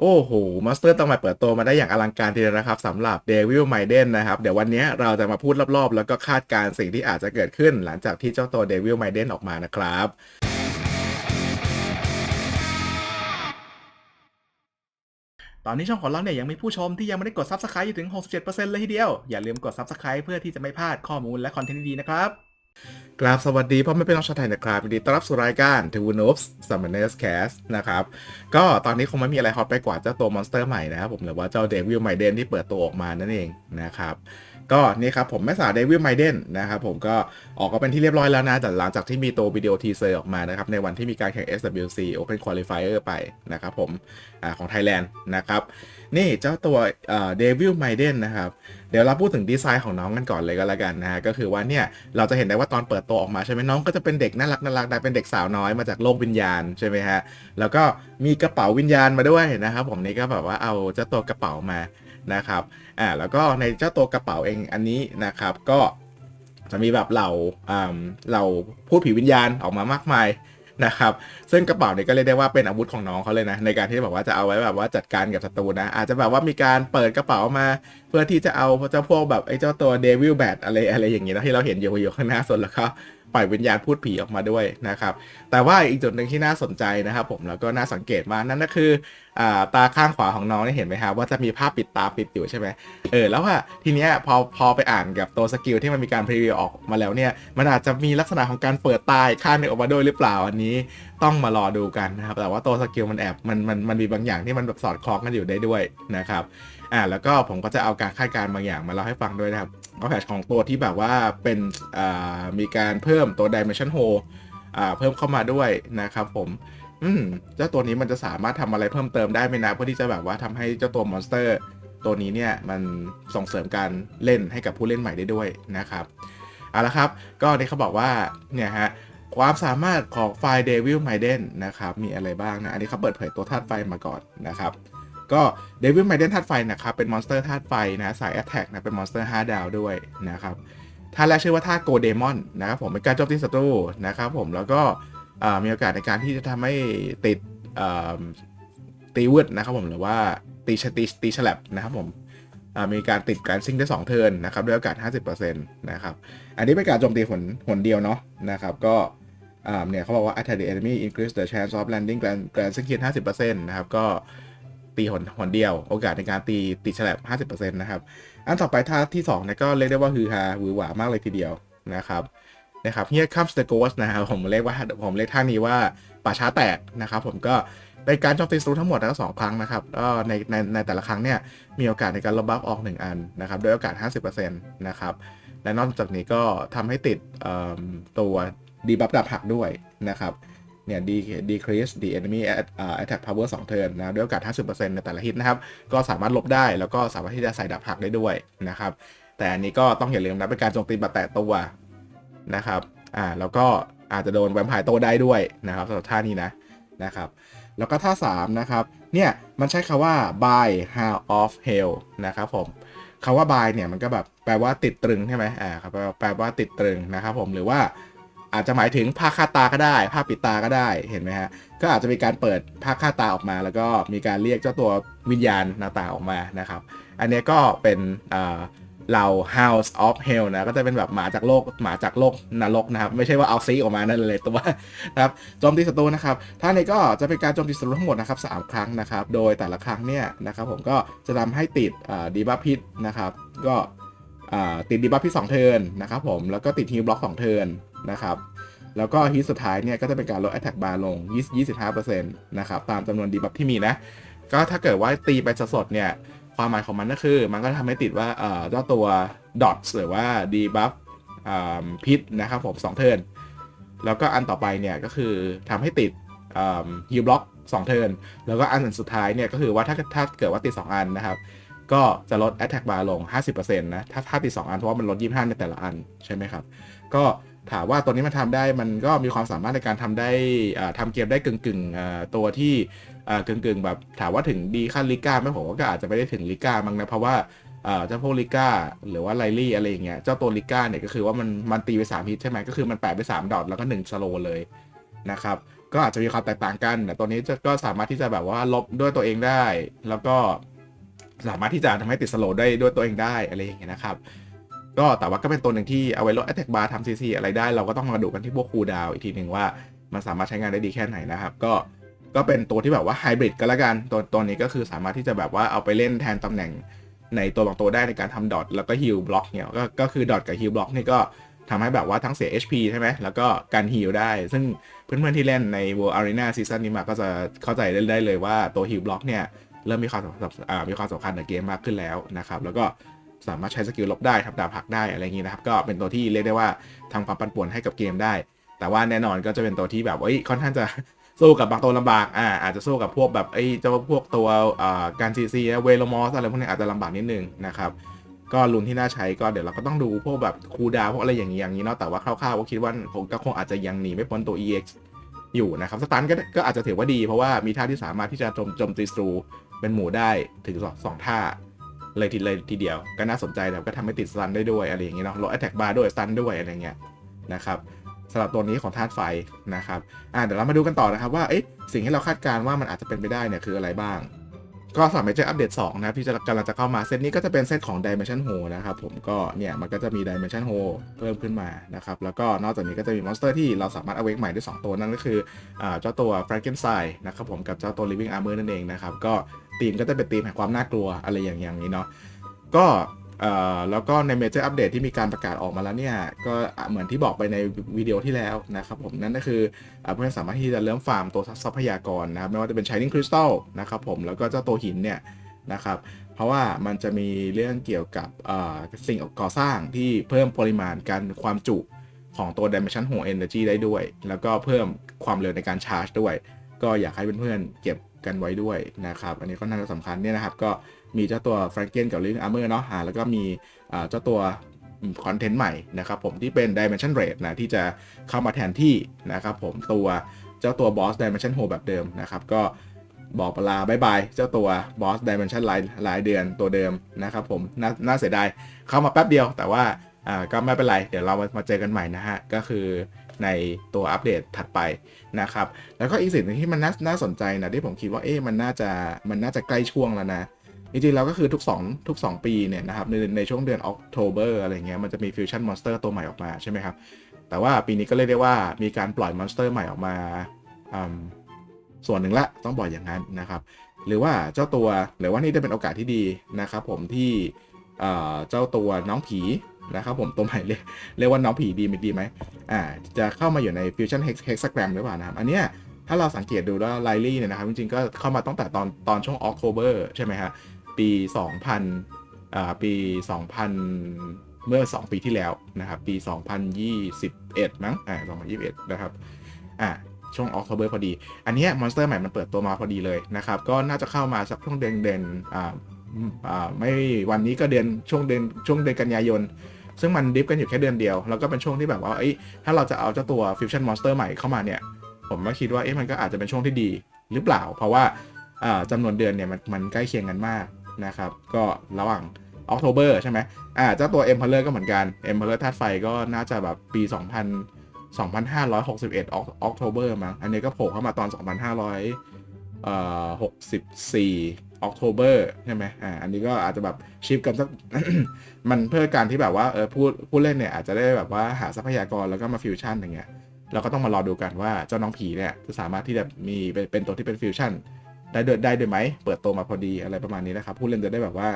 โอ้โหม o สเตอร์ต้องมาเปิดตัวมาได้อย่างอลังการทีเดียวนะครับสำหรับ Devil Maiden นะครับ เดี๋ยววันนี้เราจะมาพูดรอบๆ แล้วก็คาดการสิ่งที่อาจจะเกิดขึ้น หลังจากที่เจ้าตัว Devil Maiden ออกมานะครับตอนนี้ช่องของเราเนี่ยยังมีผู้ชมที่ยังไม่ได้กด Subscribe อยู่ถึง 67%เลยทีเดียว อย่าลืมกด Subscribe เพื่อที่จะไม่พลาดข้อมูลและคอนเทนต์ดีๆนะครับ กราบสวัสดีพ่อแม่พี่น้องชาวไทยนะครับยินดีต้อนรับสู่รายการ t w o n o b s Summoners Cast นะครับ ก็ตอนนี้คงไม่มีอะไรฮอตไปกว่าเจ้าตัวมอนสเตอร์ใหม่นะครับผมหรือว่าเจ้าเดวิลไมเดนที่เปิดตัวออกมานั่นเองนะครับก็นี่ครับผมแม่สาวเดวิลไมเดนนะครับผมก็ออกก็เป็นที่เรียบร้อยแล้วนะแต่หลังจากที่มีตัววิดีโอทีเซอร์ออกมานะครับในวันที่มีการแข่ง SWC Open Qualifier ไปนะครับผมอของไทยแลนด์นะครับ นี่เจ้าตัวเดวิลไมเดนนะครับ เดี๋ยวเราพูดถึงดีไซน์ของน้องกันก่อนเลยก็แล้วกันนะฮะก็คือว่าเนี่ยเราจะเห็นได้ว่าตอนเปิดตัวออกมาใช่ไหมน้องก็จะเป็นเด็กน่ารักน่ารักได้เป็นเด็กสาวน้อยมาจากโลกวิญญาณใช่ไหมฮะแล้วก็มีกระเป๋าวิญญาณมาด้วยนะครับ ผมนี่ก็แบบว่าเอาเจ้าตัวกระเป๋ามานะครับอ่าแล้วก็ในเจ้าตัวกระเป๋าเองอันนี้นะครับก็จะมีแบบเหล่าอ่าเหล่าพูดผีวิญญาณออกมามากมาย นะครับ ซึ่งกระเป๋าเนี่ยก็เรียกได้ว่าเป็นอาวุธของน้องเขาเลยนะ ในการที่แบบว่าจะเอาไว้แบบว่าจัดการกับศัตรูนะ อาจจะแบบว่ามีการเปิดกระเป๋ามา เพื่อที่จะเอาเจ้าพวกแบบไอ้เจ้าตัวเดวิลแบทอะไรอะไรอย่างงี้นะที่เราเห็นอยู่อยู่ข้างหน้าสุดแล้วก็ ปล่อยวิญญาณพูดผีออกมาด้วยนะครับ แต่ว่าอีกจุดหนึ่งที่น่าสนใจนะครับ ผมแล้วก็น่าสังเกตมานั่นก็คืออตาข้างขวาของน้องนี่เห็นไหมครับว่าจะมีภาพปิดตาปิดอยู่ใช่ไหมเออแล้วว่าทีเนี้ยพอพอไปอ่านกับตัวสกิลที่มันมีการพรีวิวออกมาแล้วเนี่ยมันอาจจะมีลักษณะของการเปิดตาข้างนึงออกมาด้วยหรือเปล่าอันนี้ ต้องมารอดูกันนะครับ แต่ว่าตัวสกิลมันแอบมันมันมันมีบางอย่างที่มันแบบสอดคล้องกันอยู่ได้ด้วยนะครับอ่าแล้วก็ผมก็จะเอาการคาดการณ์บางอย่างมาเล่าให้ฟังด้วยนะครับก็แผนของตัวที่แบบว่าเป็นอ่ามีการเพิ่มตัว Dimension Hole อ่าเพิ่มเข้ามาด้วยนะครับผมอืมเจ้าตัวนี้มันจะสามารถทำอะไรเพิ่มเติมได้ไหมนะเพื่อที่จะแบบว่าทำให้เจ้าตัวมอนสเตอร์ตัวนี้เนี่ยมันส่งเสริมการเล่นให้กับผู้เล่นใหม่ได้ด้วยนะครับเอาละครับ ก็นี่เขาบอกว่าเนี่ยฮะ ความสามารถของไฟล์ Devil Maiden นะครับ มีอะไรบ้างนะ อันนี้เขาเปิดเผยตัวธาตุไฟมาก่อนนะครับ ก็ Devil Maiden ธาตุไฟนะครับ เป็นมอนสเตอร์ธาตุไฟนะ สาย Attack นะ เป็นมอนสเตอร์ 5 ดาวด้วยนะครับธาตุแรกชื่อว่าธาตุโกเดมอนนะครับผม เป็นการโจมตีศัตรูนะครับผม แล้วก็มีโอกาสในการที่จะทำให้ติดตีวืดนะครับผม หรือว่าตีชตีตีฉลับนะครับผม มีการติดการซิงได้ 2 เทิร์นนะครับด้วยโอกาส 50%นะครับ อันนี้เป็นการโจมตีหนหนเดียวเนาะนะครับ ก็เนี่ยเขาบอกว่า attack the enemy increase the chance of landing grand grand secure 50%นะครับ ก็ตีหนหนเดียว โอกาสในการตีติดฉลับ 50%นะครับ อันต่อไปท่าที่2เนี่ยก็เรียกได้ว่าฮือฮาหวือหวามากเลยทีเดียวนะครับนะครับ here comes the ghost นะครับผมเรียกว่าผมเรียกท่านี้ว่าป่าช้าแตกนะครับ ผมก็ เป็นการโจมตีศัตรูทั้งหมดทั้งสองครั้งนะครับก็ในในในแต่ละครั้งเนี่ยมีโอกาสในการลบบัฟออก 1 อันนะครับด้วยโอกาส 50%นะครับและนอกจากนี้ก็ทำให้ติดตัวดีบัฟดับหักด้วยนะครับเนี่ย de- decrease the enemy at- อ่า attack power 2 turn นะด้วยโอกาส 50%ในแต่ละฮิตนะครับก็สามารถลบได้แล้วก็สามารถที่จะใส่ดับหักได้ด้วยนะครับแต่อันนี้ก็ต้องอย่าลืมนะเป็นการโจมตีแบบแตะตัวนะครับอ่าแล้วก็อาจจะโดนแวมไพร์โตได้ด้วยนะครับสำหรับท่านี้นะนะครับ แล้วก็ท่า 3 นะครับ เนี่ยมันใช้คาว่า by how of hell นะครับผมคาว่า by เนี่ยมันก็แบบแปลว่าติดตรึงใช่ไหมอ่าครับแปลว่าติดตรึงนะครับผมหรือว่าอาจจะหมายถึงผ้าคาตาก็ได้ผ้าปิดตาก็ได้เห็นไหมฮะก็อาจจะมีการเปิดผ้าคาตาออกมา แล้วก็มีการเรียกเจ้าตัววิญญาณหน้าตาออกมานะครับ อันนี้ก็เป็นอ่า เรา House of Hell นะก็จะเป็นแบบหมาจากโลกหมาจากโลกนรกนะครับ ไม่ใช่ว่าเอาซีออกมานั่นเลยตัวนะครับโจมตีศัตรูนะครับท่านี้ก็จะเป็นการโจมตีศัตรูทั้งหมดนะครับสามครั้งนะครับ โดยแต่ละครั้งเนี่ยนะครับผมก็จะทำให้ติดดีบัฟพิษนะครับ ก็ติดดีบัฟพิษสองเทินนะครับผมแล้วก็ติดฮิลบล็อกสองเทินนะครับแล้วก็ฮิตสุดท้ายเนี่ยก็จะเป็นการลด Attack Bar ลง 25%นะครับตามจำนวนดีบัฟที่มีนะ ก็ถ้าเกิดว่าตีไปสดๆเนี่ย ความหมายของมันก็คือ มันก็ทำให้ติดว่าเอ่อเจ้าตัว dots หรือว่าดีบัฟพิษนะครับผม2เทิร์นแล้วก็อันต่อไปเนี่ยก็คือทำให้ติดฮิลบล็อก2เทิร์นแล้วก็อันสุดท้ายเนี่ยก็คือว่าถ้าถ้าเกิดว่าติด 2 อันนะครับ ก็จะลด Attack Bar ลง 50%นะถ้าถ้าติด 2 อันเพราะว่ามันลด 25 ในแต่ละอันใช่ไหมครับ ก็ ถามว่าตัวนี้มันทำได้มันก็มีความสามารถในการทำได้อ่าทำเกมได้กึ่งกึ่งๆตัวที่กึ่งกึ่งๆแบบถามว่าถึงดีขั้นลิก้าไหมผมว่าก็อาจจะไม่ได้ถึงลิก้ามั้งนะเพราะว่าเจ้าพวกลิก้าหรือว่าไลลี่อะไรอย่างเงี้ยเจ้าตัวลิก้าเนี่ยก็คือว่ามันมันตีไป3ฮิตใช่ไหมก็คือมันแปะไป3ดอทแล้วก็1สโลเลยนะครับก็อาจจะมีความแตกต่างกันแต่ตัวนี้ก็สามารถที่จะแบบว่าลบด้วยตัวเองได้ แล้วก็สามารถที่จะทำให้ติดสโลได้ด้วยตัวเองได้อะไรอย่างเงี้ยนะครับ ก็แต่ว่าก็เป็นตัวหนึ่งที่เอาไว้ลด attack bar ทำ CC อะไรได้ เราก็ต้องมาดูกันที่พวกคูลดาวอีกทีหนึ่งว่ามันสามารถใช้งานได้ดีแค่ไหนนะครับ ก็ก็เป็นตัวที่แบบว่าไฮบริดก็แล้วกันตัวตัวนี้ก็คือสามารถที่จะแบบว่าเอาไปเล่นแทนตำแหน่งในตัวบางตัวได้ในการทำดอทแล้วก็ฮิลบล็อกเนี่ยก็ก็คือดอทกับฮิลบล็อกนี่ก็ทำให้แบบว่าทั้งเสีย HP ใช่ไหมแล้วก็การฮิลได้ ซึ่งเพื่อนๆที่เล่นใน World Arena Season นี้มาก็จะเข้าใจได้ได้เลยว่าตัวฮิลบล็อกเนี่ยเริ่มมีความสำคัญมีความสำคัญในเกมมากขึ้นแล้วนะครับ แล้วก็ สามารถใช้สกิลลบได้ทำดาบหักได้อะไรอย่างนี้นะครับ ก็เป็นตัวที่เรียกได้ว่าทำความปั่นป่วนให้กับเกมได้ แต่ว่าแน่นอนก็จะเป็นตัวที่แบบเอ้ยค่อนข้างจะสู้กับบางตัวลำบาก อ่า อาจจะสู้กับพวกแบบไอ้เจ้าพวกตัวอ่าการซีซีเวโลมอสอะไรพวกนี้อาจจะลำบากนิดนึงนะครับก็ลุ้นที่น่าใช้ก็เดี๋ยวเราก็ต้องดูพวกแบบคูดาวพวกอะไรอย่างนี้อย่างนี้เนาะแต่ว่าคร่าวๆก็คิดว่าผมก็คงอาจจะยังหนีไม่พ้นตัว EX อยู่นะครับสตันก็ก็อาจจะถือว่าดีเพราะว่ามีท่าที่สามารถที่จะโจมโจมตีสตรูเป็นหมู่ได้ถึงสองสองท่า เลยทีเลยทีเดียวก็น่าสนใจแล้วก็ทำให้ติดสตันได้ด้วยอะไรอย่างเงี้ยเนาะลด attack bar ด้วยสตันด้วยอะไรเงี้ยนะครับสำหรับตัวนี้ของธาตุไฟนะครับอ่าเดี๋ยวเรามาดูกันต่อนะครับว่าเอ๊ะสิ่งที่เราคาดการณ์ว่ามันอาจจะเป็นไปได้เนี่ยคืออะไรบ้าง ก็สำหรับเมเจอร์อัปเดต2นะที่จะกำลังจะเข้ามาเซตนี้ก็จะเป็นเซตของ Dimension Hole นะครับผมก็เนี่ยมันก็จะมี Dimension Hole เพิ่มขึ้นมานะครับแล้วก็นอกจากนี้ก็จะมีมอนสเตอร์ที่เราสามารถเอาเวกใหม่ได้ 2 ตัวนั่นก็คือเจ้าตัว Frankenstein นะครับผมกับเจ้าตัว Living Armor นั่นเองนะครับก็ ธีมก็จะเป็นธีมแห่งความน่ากลัวอะไรอย่างอย่างนี้เนาะก็แล้วก็ในเมเจอร์อัปเดตที่มีการประกาศออกมาแล้วเนี่ย ก็เหมือนที่บอกไปในวิดีโอที่แล้วนะครับผมนั่นก็คือเพื่อนสามารถที่จะเริ่มฟาร์มตัวทรัพยากรนะครับไม่ว่าจะเป็น Shining Crystal นะครับผมแล้วก็เจ้าตัวหินเนี่ยนะครับเพราะว่ามันจะมีเรื่องเกี่ยวกับสิ่งก่อสร้างที่เพิ่มปริมาณการความจุของตัว Dimension Hole Energy ได้ด้วย แล้วก็เพิ่มความเร็วในการชาร์จด้วย ก็อยากให้เพื่อนๆเก็บกันไว้ด้วยนะครับ อันนี้ก็น่าจะสำคัญเนี่ยนะครับ ก็มีเจ้าตัว Franken กับ Living Armor เนาะอ่าแล้วก็มีเจ้าตัวคอนเทนต์ใหม่นะครับผมที่เป็น Dimension Rate นะที่จะเข้ามาแทนที่นะครับผมตัวเจ้าตัว Boss Dimension Hole แบบเดิมนะครับ ก็บอกลาบายบายเจ้าตัว Boss Dimension รายรายเดือนตัวเดิมนะครับผมน่าน่าเสียดายเข้ามาแป๊บเดียว แต่ว่าอ่าก็ไม่เป็นไร เดี๋ยวเรามามาเจอกันใหม่นะฮะ ก็คือ ในตัวอัปเดตถัดไปนะครับ แล้วก็อีกสิ่งหนึงที่มันน่านาสนใจนะที่ผมคิดว่าเอ๊ะมันน่าจะมันน่าจะใกล้ช่วงแล้วนะจริงๆแล้วก็คือทุก 2 ทุก 2 ปีเนี่ยนะครับในในช่วงเดือนออกโทเบอร์อะไรเงี้ยมันจะมีฟิวชั่นมอนสเตอร์ตัวใหม่ออกมาใช่ไหมครับ แต่ว่าปีนี้ก็เรียกได้ว่ามีการปล่อยมอนสเตอร์ใหม่ออกมาส่วนหนึ่งละต้องบอกอย่างนั้นนะครับ หรือว่าเจ้าตัวหรือว่านี่จะเป็นโอกาสที่ดีนะครับผมที่เจ้าตัวน้องผี นะครับผมตัวใหม่เรียกเรียกว่าน้องผีดีไหมดีไหมอ่าจะเข้ามาอยู่ใน Fusion Hex Hexagram หรือเปล่านะครับ อันเนี้ยถ้าเราสังเกตดูแล้วไลลี่เนี่ยนะครับ จริงๆ ก็เข้ามาตั้งแต่ตอนตอนช่วง October ใช่ไหมฮะปี 2000อ่าปี 2000 เมื่อ 2 ปีที่แล้วนะครับปี 2021 มั้งอ่า2021 นะครับอ่าช่วงออกโทเบอร์พอดี อันเนี้มอนสเตอร์ใหม่มันเปิดตัวมาพอดีเลยนะครับ ก็น่าจะเข้ามาสักช่วงเดือนเดือนอ่าอ่าไม่วันนี้ก็เดือนช่วงเดือนช่วงเดือนกันยายน ซึ่งมันดิฟกันอยู่แค่เดือนเดียว แล้วก็เป็นช่วงที่แบบว่าเอ้ยถ้าเราจะเอาเจ้าตัวฟิวชั่นมอนสเตอร์ใหม่เข้ามาเนี่ยผมก็คิดว่าเอ๊ะมันก็อาจจะเป็นช่วงที่ดีหรือเปล่า เพราะว่าอ่าจำนวนเดือนเนี่ยมันมันใกล้เคียงกันมากนะครับก็ระหว่างออกโทเบอร์ใช่ไหมอ่าเจ้าตัว e m p e r o r ก็เหมือนกัน e m p e r o r ธาตุไฟก็น่าจะแบบปี 2000 2,561ออกโทเบอร์มั้งอันนี้ก็โผล่เข้ามาตอน 2500 64 ออกโทเบอร์ใช่ไหมอ่า อันนี้ก็อาจจะแบบชิปกันสัก มันเพื่อการที่แบบว่าเออผู้ผู้เล่นเนี่ยอาจจะได้แบบว่าหาทรัพยากรแล้วก็มาฟิวชั่นอย่างเงี้ย เราก็ต้องมารอดูกันว่าเจ้าน้องผีเนี่ยจะสามารถที่จะมีเป็นตัวที่เป็นฟิวชั่นได้ด้วยได้ด้วยไหม เปิดตัวมาพอดีอะไรประมาณนี้นะครับ ผู้เล่นจะได้แบบว่า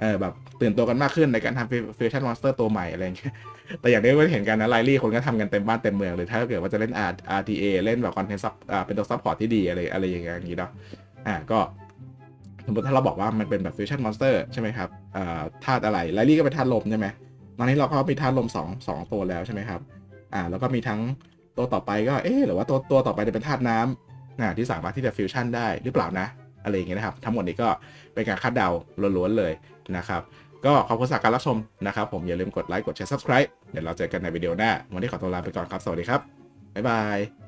เออแบบตื่นตัวกันมากขึ้นในการทำฟิวชั่นมอนสเตอร์ตัวใหม่อะไรอย่างเงี้ย แต่อย่างที่เราเห็นกันนะไลลี่คนก็ทำกันเต็มบ้านเต็มเมืองเลยถ้าเกิดว่าจะเล่น RTA เล่นแบบคอนเทนต์ซับอ่าเป็นตัวซัพพอร์ตที่ดีอะไรอะไรอย่างเงี้ยอย่างนี้เนาะอ่าก็ สมมติถ้าเราบอกว่ามันเป็นแบบฟิวชั่นมอนสเตอร์ใช่ไหมครับธาตุอะไรไลลี่ก็เป็นธาตุลมใช่ไหมตอนนี้เราก็มีธาตุลมสองสองตัวแล้วใช่ไหมครับอ่าแล้วก็มีทั้งตัวต่อไปก็เอ๊หรือว่าตัวตัวต่อไปจะเป็นธาตุน้ำนะที่สามารถที่จะฟิวชั่นได้หรือเปล่านะอะไรอย่างเงี้ยนะครับ ทั้งหมดนี้ก็เป็นการคาดเดาล้วนๆเลยนะครับ ก็ขอบคุณสำหรับการรับชมนะครับ ผมอย่าลืมกดไลค์กดแชร์ subscribe เดี๋ยวเราเจอกันในวิดีโอหน้า วันนี้ขอตัวลาไปก่อนครับ สวัสดีครับ บ๊ายบาย